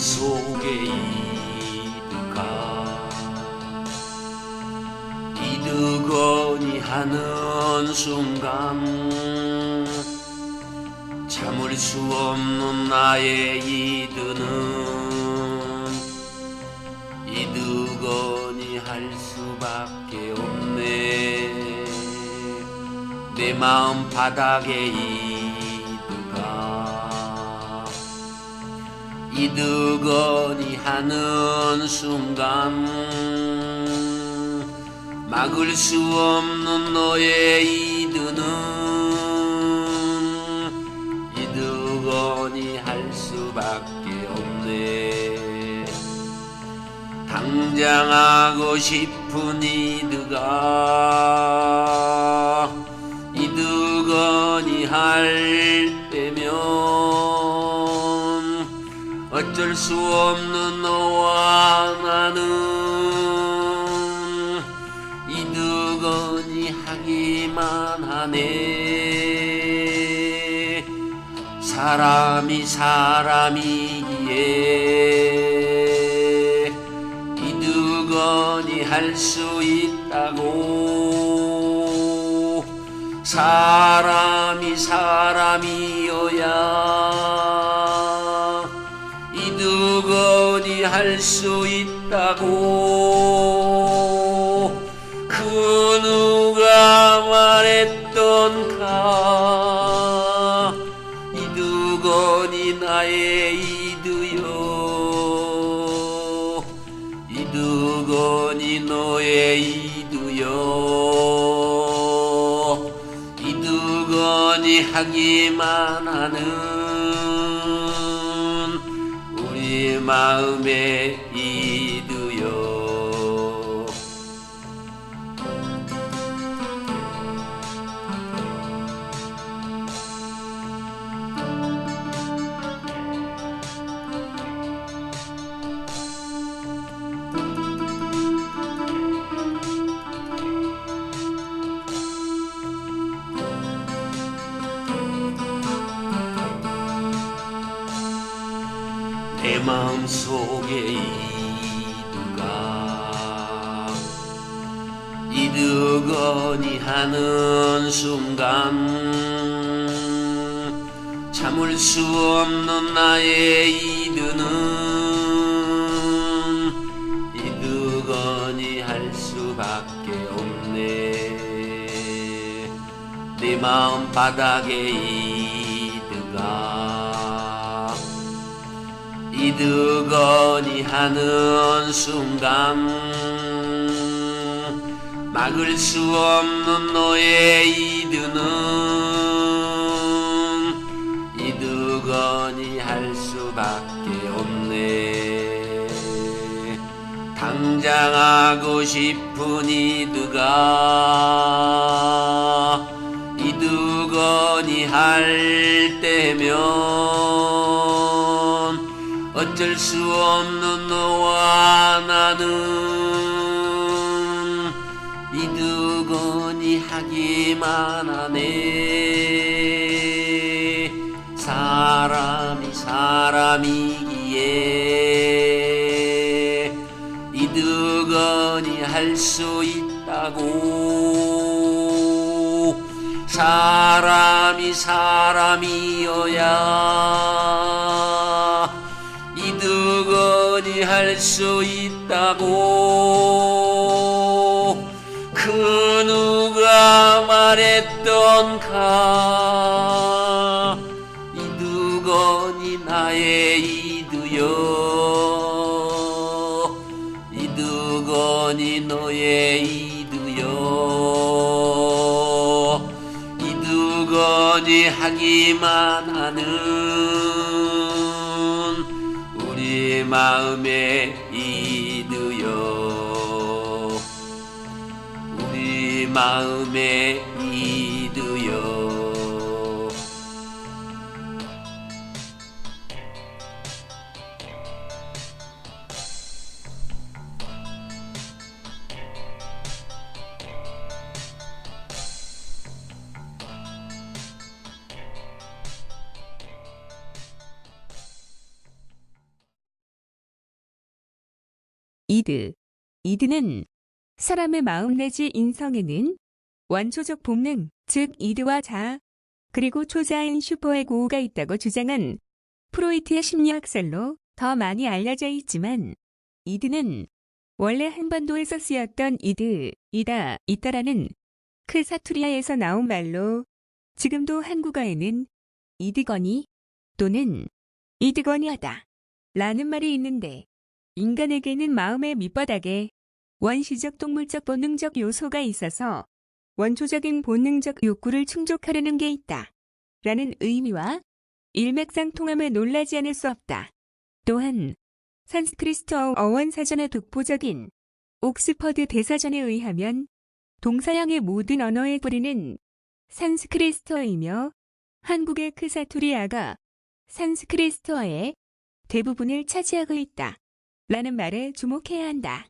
속에 이득가 이득거니 하는 순간 참을 수 없는 나의 이드는 이득거니 할 수밖에 없네. 내 마음 바닥에 이 이득거니 하는 순간 막을 수 없는 너의 이드는 이득거니 할 수밖에 없네. 당장 하고 싶은 이드가 이득거니 할 어쩔 수 없는 너와 나는 이득거니 하기만 하네. 사람이 사람이기에 이득거니 할 수 있다고. 사람이 사람이어야 할 수 있다고. 그 누가 말했던가? 이득거니 나의 이두요. 이득거니 너의 이두요. 이득거니 하기만 하는 마음의 이 마음 속에 이두가 이득거니 하는 순간 참을 수 없는 나의 이드는 이득거니 할 수밖에 없네. 내 마음 바닥에 이 이득거니 하는 순간 막을 수 없는 너의 이드는 이득거니 할 수밖에 없네. 당장 하고 싶은 이드가 이득거니 할 때면 어쩔 수 없는 너와 나는 이득거니 하기만 하네. 사람이 사람이기에 이득거니 할 수 있다고. 사람이 사람이어야 할수 있다고. 그 누가 말했던가? 이득거니 나의 이두요. 이득거니 너의 이두요. 이득거니 하기만 하는 마음의 이두요 우리 마음의 이두요 이드. 이드는 사람의 마음 내지 인성에는 원초적 본능, 즉 이드와 자, 그리고 초자인 슈퍼의 고우가 있다고 주장한 프로이트의 심리학설로 더 많이 알려져 있지만 이드는 원래 한반도에서 쓰였던 이드, 이다, 있다라는 그 사투리아에서 나온 말로 지금도 한국어에는 이드거니 또는 이드거니하다 라는 말이 있는데 인간에게는 마음의 밑바닥에 원시적 동물적 본능적 요소가 있어서 원초적인 본능적 욕구를 충족하려는 게 있다. 라는 의미와 일맥상통함에 놀라지 않을 수 없다. 또한 산스크리스트어 어원사전의 독보적인 옥스퍼드 대사전에 의하면 동서양의 모든 언어의 뿌리는 산스크리스트어이며 한국의 크사투리아가 산스크리스트어의 대부분을 차지하고 있다. 라는 말에 주목해야 한다.